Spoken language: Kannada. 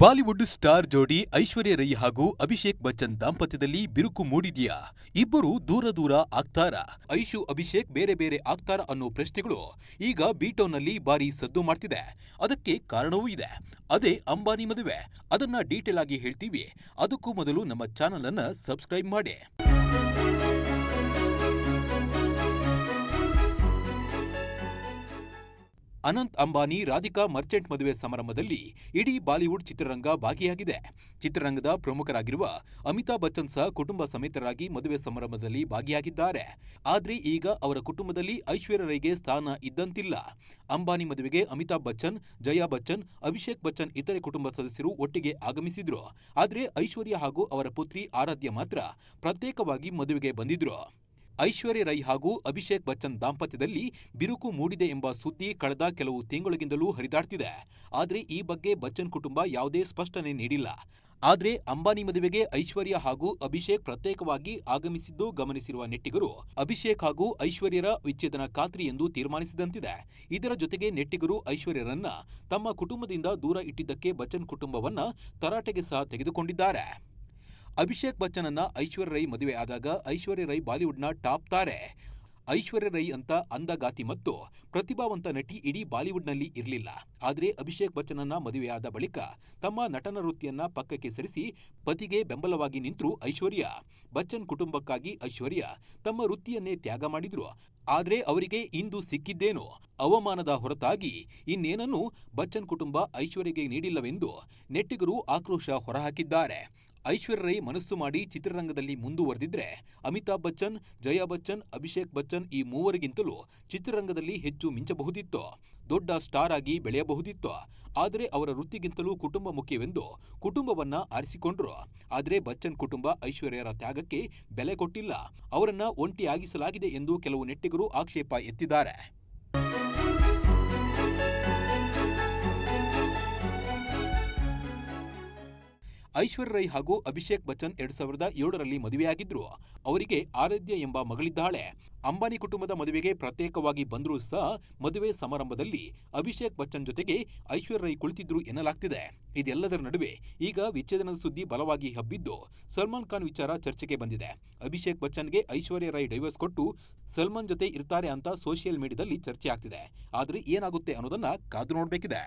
ಬಾಲಿವುಡ್ ಸ್ಟಾರ್ ಜೋಡಿ ಐಶ್ವರ್ಯ ರೈ ಹಾಗೂ ಅಭಿಷೇಕ್ ಬಚ್ಚನ್ ದಾಂಪತ್ಯದಲ್ಲಿ ಬಿರುಕು ಮೂಡಿದೆಯಾ? ಇಬ್ಬರು ದೂರ ದೂರ ಆಗ್ತಾರ. ಐಶು, ಅಭಿಷೇಕ್ ಬೇರೆ ಬೇರೆ ಆಗ್ತಾರ ಅನ್ನೋ ಪ್ರಶ್ನೆಗಳು ಈಗ ಬಿಟೋನಲ್ಲಿ ಭಾರಿ ಸದ್ದು ಮಾಡ್ತಿದೆ. ಅದಕ್ಕೆ ಕಾರಣವೂ ಇದೆ. ಅದೇ ಅಂಬಾನಿ ಮದುವೆ. ಅದನ್ನ ಡೀಟೇಲ್ ಆಗಿ ಹೇಳ್ತೀವಿ. ಅದಕ್ಕೂ ಮೊದಲು ನಮ್ಮ ಚಾನಲ್ ಅನ್ನ ಸಬ್ಸ್ಕ್ರೈಬ್ ಮಾಡಿ. ಅನಂತ್ ಅಂಬಾನಿ ರಾಧಿಕಾ ಮರ್ಚೆಂಟ್ ಮದುವೆ ಸಮಾರಂಭದಲ್ಲಿ ಇಡೀ ಬಾಲಿವುಡ್ ಚಿತ್ರರಂಗ ಭಾಗಿಯಾಗಿದೆ. ಚಿತ್ರರಂಗದ ಪ್ರಮುಖರಾಗಿರುವ ಅಮಿತಾಬ್ ಬಚ್ಚನ್ ಸಹ ಕುಟುಂಬ ಸಮೇತರಾಗಿ ಮದುವೆ ಸಮಾರಂಭದಲ್ಲಿ ಭಾಗಿಯಾಗಿದ್ದಾರೆ. ಆದ್ರೆ ಈಗ ಅವರ ಕುಟುಂಬದಲ್ಲಿ ಐಶ್ವರ್ಯ ರೈಗೆ ಸ್ಥಾನ ಇದ್ದಂತಿಲ್ಲ. ಅಂಬಾನಿ ಮದುವೆಗೆ ಅಮಿತಾಬ್ ಬಚ್ಚನ್, ಜಯಾ ಬಚ್ಚನ್, ಅಭಿಷೇಕ್ ಬಚ್ಚನ್ ಇತರೆ ಕುಟುಂಬ ಸದಸ್ಯರು ಒಟ್ಟಿಗೆ ಆಗಮಿಸಿದ್ರು. ಆದ್ರೆ ಐಶ್ವರ್ಯ ಹಾಗೂ ಅವರ ಪುತ್ರಿ ಆರಾಧ್ಯ ಮಾತ್ರ ಪ್ರತ್ಯೇಕವಾಗಿ ಮದುವೆಗೆ ಬಂದಿದ್ರು. ಐಶ್ವರ್ಯ ರೈ ಹಾಗೂ ಅಭಿಷೇಕ್ ಬಚ್ಚನ್ ದಾಂಪತ್ಯದಲ್ಲಿ ಬಿರುಕು ಮೂಡಿದೆ ಎಂಬ ಸುದ್ದಿ ಕಳೆದ ಕೆಲವು ತಿಂಗಳಿಗಿಂದಲೂ ಹರಿದಾಡ್ತಿದೆ. ಆದರೆ ಈ ಬಗ್ಗೆ ಬಚ್ಚನ್ ಕುಟುಂಬ ಯಾವುದೇ ಸ್ಪಷ್ಟನೆ ನೀಡಿಲ್ಲ. ಆದರೆ ಅಂಬಾನಿ ಮದುವೆಗೆ ಐಶ್ವರ್ಯ ಹಾಗೂ ಅಭಿಷೇಕ್ ಪ್ರತ್ಯೇಕವಾಗಿ ಆಗಮಿಸಿದ್ದು ಗಮನಿಸಿರುವ ನೆಟ್ಟಿಗರು, ಅಭಿಷೇಕ್ ಹಾಗೂ ಐಶ್ವರ್ಯರ ವಿಚ್ಛೇದನ ಖಾತ್ರಿ ಎಂದು ತೀರ್ಮಾನಿಸಿದಂತಿದೆ. ಇದರ ಜೊತೆಗೆ ನೆಟ್ಟಿಗರು ಐಶ್ವರ್ಯರನ್ನ ತಮ್ಮ ಕುಟುಂಬದಿಂದ ದೂರ ಇಟ್ಟಿದ್ದಕ್ಕೆ ಬಚ್ಚನ್ ಕುಟುಂಬವನ್ನ ತರಾಟೆಗೆ ಸಹ ತೆಗೆದುಕೊಂಡಿದ್ದಾರೆ. ಅಭಿಷೇಕ್ ಬಚ್ಚನನ್ನ ಐಶ್ವರ್ಯ ರೈ ಮದುವೆ ಆದಾಗ ಐಶ್ವರ್ಯ ರೈ ಬಾಲಿವುಡ್ನ ಟಾಪ್ ತಾರೆ. ಐಶ್ವರ್ಯ ರೈ ಅಂತ ಅಂದಗಾತಿ ಮತ್ತು ಪ್ರತಿಭಾವಂತ ನಟಿ ಇಡೀ ಬಾಲಿವುಡ್ನಲ್ಲಿ ಇರಲಿಲ್ಲ. ಆದರೆ ಅಭಿಷೇಕ್ ಬಚ್ಚನನ್ನ ಮದುವೆಯಾದ ಬಳಿಕ ತಮ್ಮ ನಟನ ವೃತ್ತಿಯನ್ನ ಪಕ್ಕಕ್ಕೆ ಸರಿಸಿ ಪತಿಗೆ ಬೆಂಬಲವಾಗಿ ನಿಂತರು ಐಶ್ವರ್ಯ. ಬಚ್ಚನ್ ಕುಟುಂಬಕ್ಕಾಗಿ ಐಶ್ವರ್ಯ ತಮ್ಮ ವೃತ್ತಿಯನ್ನೇ ತ್ಯಾಗ ಮಾಡಿದ್ರು. ಆದರೆ ಅವರಿಗೆ ಇಂದು ಸಿಕ್ಕಿದ್ದೇನು? ಅವಮಾನದ ಹೊರತಾಗಿ ಇನ್ನೇನನ್ನೂ ಬಚ್ಚನ್ ಕುಟುಂಬ ಐಶ್ವರ್ಯಗೆ ನೀಡಿಲ್ಲವೆಂದು ನೆಟ್ಟಿಗರು ಆಕ್ರೋಶ ಹೊರಹಾಕಿದ್ದಾರೆ. ಐಶ್ವರ್ಯ ರೈ ಮನಸ್ಸು ಮಾಡಿ ಚಿತ್ರರಂಗದಲ್ಲಿ ಮುಂದುವರೆದಿದ್ರೆ ಅಮಿತಾಬ್ ಬಚ್ಚನ್, ಜಯಾ ಬಚ್ಚನ್, ಅಭಿಷೇಕ್ ಬಚ್ಚನ್ ಈ ಮೂವರಿಗಿಂತಲೂ ಚಿತ್ರರಂಗದಲ್ಲಿ ಹೆಚ್ಚು ಮಿಂಚಬಹುದಿತ್ತು. ದೊಡ್ಡ ಸ್ಟಾರ್ ಆಗಿ ಬೆಳೆಯಬಹುದಿತ್ತು. ಆದರೆ ಅವರ ವೃತ್ತಿಗಿಂತಲೂ ಕುಟುಂಬ ಮುಖ್ಯವೆಂದು ಕುಟುಂಬವನ್ನ ಆರಿಸಿಕೊಂಡ್ರು. ಆದರೆ ಬಚ್ಚನ್ ಕುಟುಂಬ ಐಶ್ವರ್ಯರ ತ್ಯಾಗಕ್ಕೆ ಬೆಲೆ ಕೊಟ್ಟಿಲ್ಲ. ಅವರನ್ನ ಒಂಟಿಯಾಗಿಸಲಾಗಿದೆ ಎಂದು ಕೆಲವು ನೆಟ್ಟಿಗರು ಆಕ್ಷೇಪ ಎತ್ತಿದ್ದಾರೆ. ಐಶ್ವರ್ಯ ರೈ ಹಾಗೂ ಅಭಿಷೇಕ್ ಬಚ್ಚನ್ ಎರಡ್ ಸಾವಿರದ ಏಳರಲ್ಲಿ ಮದುವೆಯಾಗಿದ್ರು. ಅವರಿಗೆ ಆರಾಧ್ಯ ಎಂಬ ಮಗಳಿದ್ದಾಳೆ. ಅಂಬಾನಿ ಕುಟುಂಬದ ಮದುವೆಗೆ ಪ್ರತ್ಯೇಕವಾಗಿ ಬಂದರೂ ಸಹ ಮದುವೆ ಸಮಾರಂಭದಲ್ಲಿ ಅಭಿಷೇಕ್ ಬಚ್ಚನ್ ಜೊತೆಗೆ ಐಶ್ವರ್ಯ ರೈ ಕುಳಿತಿದ್ರು ಎನ್ನಲಾಗ್ತಿದೆ. ಇದೆಲ್ಲದರ ನಡುವೆ ಈಗ ವಿಚ್ಛೇದನದ ಸುದ್ದಿ ಬಲವಾಗಿ ಹಬ್ಬಿದ್ದು ಸಲ್ಮಾನ್ ಖಾನ್ ವಿಚಾರ ಚರ್ಚೆಗೆ ಬಂದಿದೆ. ಅಭಿಷೇಕ್ ಬಚ್ಚನ್ಗೆ ಐಶ್ವರ್ಯ ರೈ ಡೈವರ್ಸ್ ಕೊಟ್ಟು ಸಲ್ಮಾನ್ ಜೊತೆ ಇರ್ತಾರೆ ಅಂತ ಸೋಷಿಯಲ್ ಮೀಡಿಯಾದಲ್ಲಿ ಚರ್ಚೆ ಆಗ್ತಿದೆ ಆದ್ರೆ ಏನಾಗುತ್ತೆ ಅನ್ನೋದನ್ನ ಕಾದು ನೋಡಬೇಕಿದೆ.